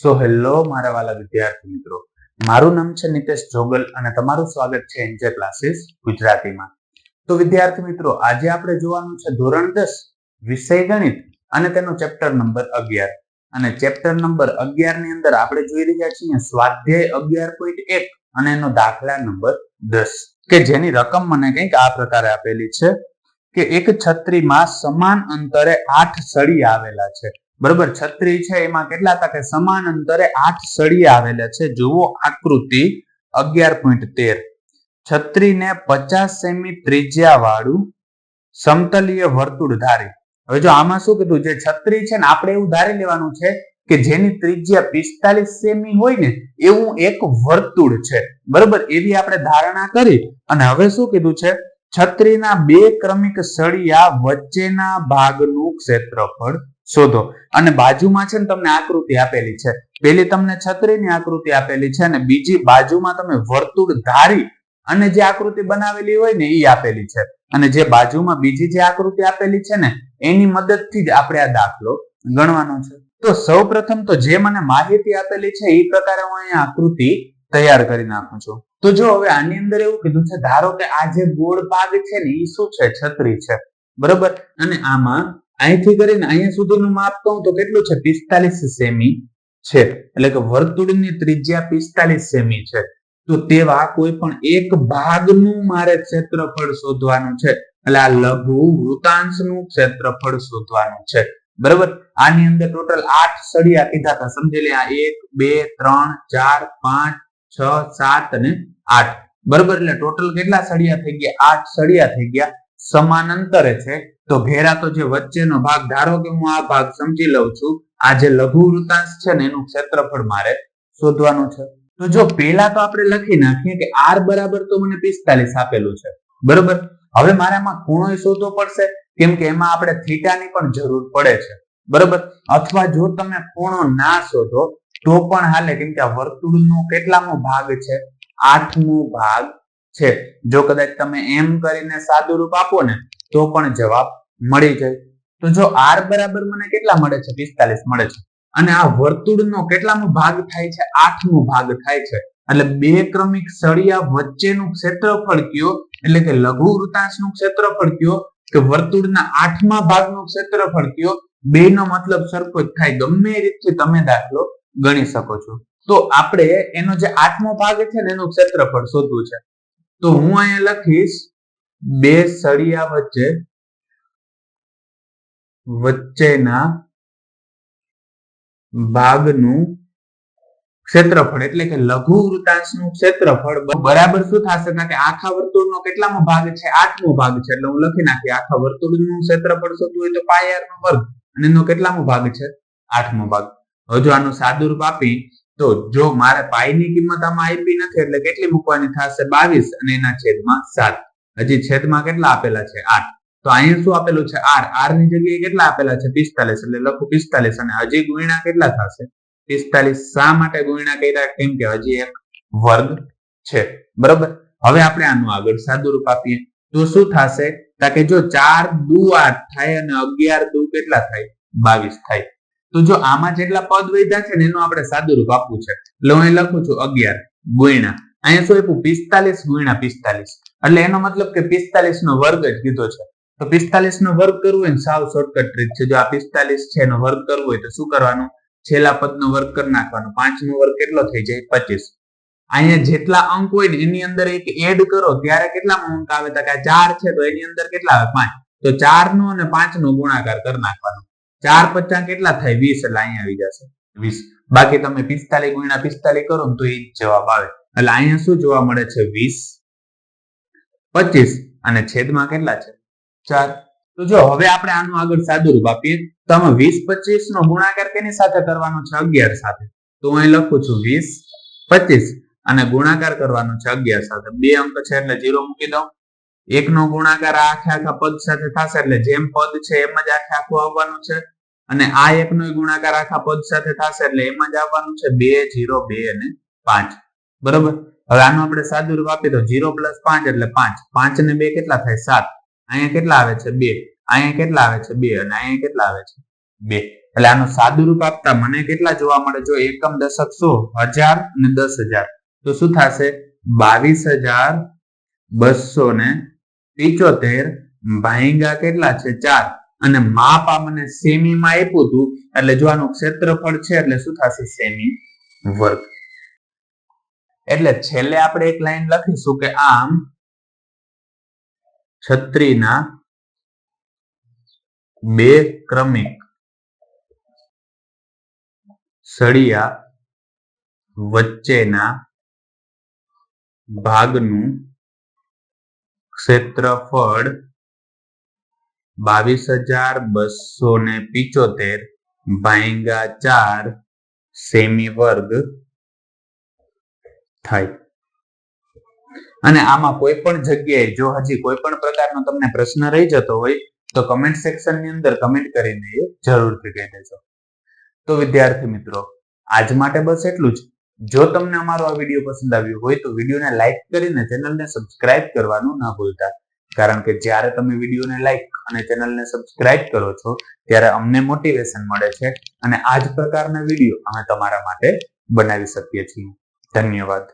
So hello મારા વાલા વિદ્યાર્થી મિત્રો. મારું નામ છે નિતેશ જોગલ અને તમારું સ્વાગત છે એન્જે ક્લાસીસ ગુજરાતીમાં. તો વિદ્યાર્થી મિત્રો, આજે આપણે જોવાનું છે ધોરણ દસ, વિષય ગણિત અને તેનો ચેપ્ટર નંબર અગિયાર. અને ચેપ્ટર નંબર અગિયારની અંદર આપણે જોઈ રહ્યા છીએ સ્વાધ્યાય અગિયાર પોઈન્ટ એક અને એનો દાખલા નંબર દસ. કે જેની રકમ મને કંઈક આ પ્રકારે આપેલી છે કે એક છત્રીમાં સમાન અંતરે આઠ સળી આવેલા છે. બરોબર? છત્રી છે, એમાં કેટલા હતા કે સમાન અંતરે આઠ સળી આવેલા છે. જુઓ આકૃતિ અગિયાર પોઈન્ટ તેર. છત્રીને પચાસ સેમી ત્રિજ્યા વાળું સમતલીય વર્તુળ ધારી. હવે જો આમાં શું કીધું? જે છત્રી છે ને, આપણે એવું ધારી લેવાનું છે કે જેની ત્રિજ્યા પિસ્તાલીસ સેમી હોય ને, એવું એક વર્તુળ છે. બરોબર? એવી આપણે ધારણા કરી. અને હવે શું કીધું છે? છત્રીના બે ક્રમિક સળિયા વચ્ચેના ભાગનું ક્ષેત્રફળ શોધો. અને બાજુમાં છે ને તમને આકૃતિ આપેલી છે. પેલી તમને છત્રીની આકૃતિ આપેલી છે અને બીજી બાજુમાં તમે વર્તુળ ધારી અને જે આકૃતિ બનાવેલી હોય ને એ આપેલી છે. અને જે બાજુમાં બીજી જે આકૃતિ આપેલી છે ને, એની મદદથી જ આપણે આ દાખલો ગણવાનો છે. તો સૌ પ્રથમ તો જે મને માહિતી આપેલી છે એ પ્રકારે હું અહીંયા આકૃતિ તૈયાર કરી નાખું છું. તો જો હવે આની અંદર એવું કીધું છે, ધારો કે આ જે ગોળ ભાગ છે ને એ શું છે? છત્રી છે. બરોબર? અને આમાં અહીંથી કરીને અહીંયા સુધીનું માપ કહું તો કેટલું છે? પિસ્તાલીસ સેમી છે. એટલે કે વર્તુળની ત્રિજ્યા પિસ્તાલીસ સેમી છે. તો તેવા કોઈ પણ એક ભાગનું મારે ક્ષેત્રફળ શોધવાનું છે. એટલે આ લઘુ વૃતાંશનું ક્ષેત્રફળ શોધવાનું છે. બરાબર? આની અંદર ટોટલ આઠ સળિયા કીધા હતા. સમજી લે, આ એક, બે, ત્રણ, ચાર, પાંચ, છ, સાત અને આઠ. બરોબર? એટલે ટોટલ કેટલા સળિયા થઈ ગયા? આઠ સળિયા થઈ ગયા. સમાન અંતરે છે તો ઘેરા તો જે વચ્ચેનો ભાગ, ધારો કે હું આ ભાગ સમજી લઉં છું, આ જે લઘુ વૃતાંશ છે ને એનું ક્ષેત્રફળ મારે શોધવાનું છે. તો જો પેલા તો આપણે લખી નાખીએ કે આર બરાબર તો મને પિસ્તાલીસ આપેલું છે. બરોબર? હવે મારે આમાં ખૂણો શોધવો પડશે, કેમ કે એમાં આપણે થીટાની પણ જરૂર પડે છે. બરોબર? અથવા જો તમે ખૂણો ના શોધો, તો પણ હાલે, કેમ કે આ વર્તુળનો કેટલામો ભાગ છે? આઠમો ભાગ છે. જો કદાચ તમે એમ કરીને સાદું રૂપ આપો ને તો પણ જવાબ મળી જાય. તો જો આર બરાબર મને કેટલા મળે છે? પિસ્તાલીસ મળે છે. અને આ વર્તુળનો કેટલામો ભાગ થાય છે? આઠમો ભાગ થાય છે. એટલે બે ક્રમિક સળિયા વચ્ચેનું ક્ષેત્રફળ કયો? એટલે કે લઘુ વૃતાંશનું ક્ષેત્રફળ કયો? કે વર્તુળના આઠમા ભાગનું ક્ષેત્રફળ કયો? બે નો મતલબ સરખો જ થાય. ગમે રીતથી તમે દાખલો ગણી શકો છો. તો આપણે એનો જે આઠમો ભાગ છે ને એનું ક્ષેત્રફળ શોધવું છે. તો હું અહીંયા લખીશ બે સળિયા વચ્ચે, વચ્ચેના ભાગનું ક્ષેત્રફળ, એટલે કે લઘુ વૃતાંશનું ક્ષેત્રફળ બરાબર શું થશે? કે આખા વર્તુળનો કેટલામો ભાગ છે? આઠમો ભાગ છે. એટલે હું લખી નાખી આખા વર્તુળનું ક્ષેત્રફળ શોધવું હોય તો પાય નો વર્ગ. અને એનો કેટલામો ભાગ છે? આઠમો ભાગ. હજુ આનું સાદું રૂપ આપી, તો જો મારે પાયની કિંમત આમાં આપી નથી, એટલે કેટલી મૂકવાની થશે? બાવીસ. અને એના છેદમાં સાત. હજી છેદમાં કેટલા આપેલા છે? આઠ. તો અહીંયા શું આપેલું છે? આર. આરની જગ્યાએ કેટલા આપેલા છે? પિસ્તાલીસ. એટલે લખું પિસ્તાલીસ. અને હજી ગુણ્યા કેટલા થશે? પિસ્તાલીસ. શા માટે ગુણ્યા કર્યા? કેમ કે હજી એક વર્ગ છે. બરોબર? હવે આપણે આનું આગળ સાદું રૂપ આપીએ. તો શું થશે? કે જો ચાર દુ આઠ થાય અને અગિયાર દુ કેટલા થાય? બાવીસ થાય. તો જો આમાં જેટલા પદ વધ્યા છે ને એનું આપણે સાદું રૂપ આપવું છે. એટલે હું લખું છું અગિયાર ગુણ્યા અહીંયા શું આપ્યું? પિસ્તાલીસ ગુણ્યા પિસ્તાલીસ. એટલે એનો મતલબ કે પિસ્તાલીસ નો વર્ગ જ કીધો છે. તો પિસ્તાલીસ નો વર્ગ કરવો હોય સાવ શોર્ટકટ ટ્રીક છે. જો આ પિસ્તાલીસ છે એનો વર્ગ કરવો હોય તો શું કરવાનું? છેલ્લા પદ નો વર્ગ કરી નાખવાનો. પાંચ નો વર્ગ કેટલો થઈ જાય? પચીસ. અહીંયા જેટલા અંક હોય ને એની અંદર એક એડ કરો, ત્યારે કેટલા અંક આવે? તો કે ચાર છે, તો એની અંદર કેટલા આવે? પાંચ. તો ચાર નો અને પાંચ નો ગુણાકાર કરી નાખવાનો. ચાર પચા કેટલા થાય? વીસ. એટલે અહીંયા આવી જશે. વીસ. બાકી તમે પિસ્તાલીસ ગુણ્યા પિસ્તાલીસ કરો ને તો એ જ જવાબ આવે. અહીંયા શું જોવા મળે છે? વીસ, પચીસ અને છેદમાં કેટલા છે? ચાર. તો જો હવે આપણે આનું આગળ સાદું આપીએ, તો આમાં વીસ, પચીસ નો ગુણાકાર કેની સાથે કરવાનો છે? અગિયાર સાથે. તો હું લખું છું વીસ, પચીસ અને ગુણાકાર કરવાનો છે અગિયાર સાથે. બે અંક છે એટલે જીરો મૂકી દઉં. એક નો ગુણાકાર આખે આખા પદ સાથે થશે એટલે જેમ પદ છે એમ જ આખે આખું આવવાનું છે. અને આ એક નો ગુણાકાર આખા પદ સાથે થશે એટલે એમ જ આવવાનું છે બે, જીરો, બે અને પાંચ. બરોબર? હવે આનું આપણે સાદું રૂપ આપીએ તો જીરો પ્લસ પાંચ એટલે પાંચ. પાંચ ને બે કેટલા થાય? સાત. અહીંયા કેટલા આવે છે? બે. અહીંયા કેટલા આવે છે? બે. અને અહીંયા કેટલા આવે છે? બે. એટલે આનું સાદું રૂપ આપતા મને કેટલા જોવા મળે? જો એકમ દશક સો, હજાર અને દસ હજાર. તો શું થશે? બાવીસ હજાર બસો ને પિચોતેર ભાઈંગા કેટલા છે? ચાર. અને માપ આ મને સેમીમાં આપ્યું હતું. એટલે જો આનું ક્ષેત્રફળ છે, એટલે શું થશે? સેમી વર્ગ. એટલે છેલ્લે આપણે એક લાઈન લખીશું કે આમ છત્રીના બે ક્રમિક સળિયા વચ્ચેના ભાગનું ક્ષેત્રફળ બાવીસ હજાર બસો ને પિચોતેર ભાંગા ચાર સેમી વર્ગ થાય. અને આમાં કોઈ પણ જગ્યાએ જો હજી કોઈ પણ પ્રકારનો તમને પ્રશ્ન રહી જતો હોય, તો કમેન્ટ સેક્શનની અંદર કમેન્ટ કરીને એ જરૂરથી કહી દેજો. તો વિદ્યાર્થી મિત્રો, આજ માટે બસ એટલું જ. જો તમને અમારો આ વીડિયો પસંદ આવ્યો હોય, તો વિડીયોને લાઇક કરીને ચેનલને સબસ્ક્રાઇબ કરવાનું ના ભૂલતા. કારણ કે જ્યારે તમે વિડીયોને લાઇક અને ચેનલને સબસ્ક્રાઇબ કરો છો, ત્યારે અમને મોટિવેશન મળે છે અને આ જ પ્રકારના વીડિયો અમે તમારા માટે બનાવી શકીએ છીએ. ધન્યવાદ